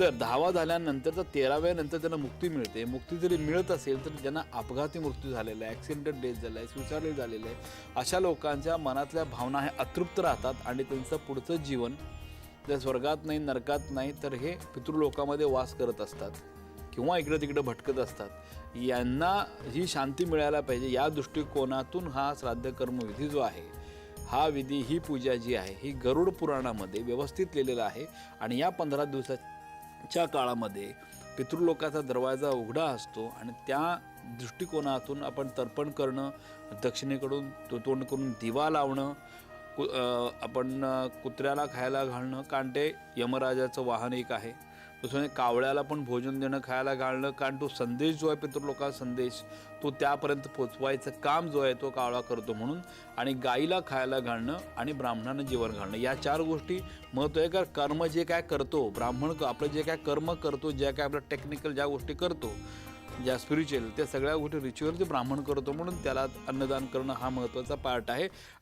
तर धावा झाल्यानंतर तर तेराव्या नंतर त्यांना मुक्ती मिळते. मुक्ती जरी मिळत असेल तर ज्यांना अपघाती मृत्यू झालेला आहे. ॲक्सिडेंट डेथ झाला आहे सुसाईड झालेलं आहे. अशा लोकांच्या मनातल्या भावना हे अतृप्त राहतात आणि त्यांचं पुढचं जीवन जर स्वर्गात नाही नरकात नाही तर हे पितृलोकामध्ये वास करत असतात किंवा इकडं तिकडं भटकत असतात. यांना ही शांती मिळायला पाहिजे. या दृष्टिकोनातून हा श्राद्ध कर्मविधी जो आहे हा विधी ही पूजा जी आहे ही गरुड पुराणामध्ये व्यवस्थित लिहिलेलं आहे. आणि या पंधरा दिवसात च्या काळामध्ये पितृलोकाचा दरवाजा उघडा असतो आणि त्या दृष्टिकोनातून आपण तर्पण करणं दक्षिणेकडून तो तोंड करून दिवा लावणं कु आपण कुत्र्याला खायला घालणं कांटे यमराजाचं वाहन एक आहे. दुसरं कावळ्याला पण भोजन देणं खायला घालणं कारण तो संदेश जो आहे पितृलोका संदेश तो त्यापर्यंत पोचवायचं काम जो आहे तो कावळा करतो म्हणून. आणि गाईला खायला घालणं आणि ब्राह्मणांना जेवण घालणं या चार गोष्टी महत्त्व आहे कारण कर्म जे काय करतो ब्राह्मण आपलं जे काय कर्म करतो ज्या काय आपलं टेक्निकल ज्या गोष्टी करतो ज्या स्पिरिच्युअल त्या सगळ्या गोष्टी रिच्युअल जे ब्राह्मण करतो म्हणून त्याला अन्नदान करणं हा महत्त्वाचा पार्ट आहे.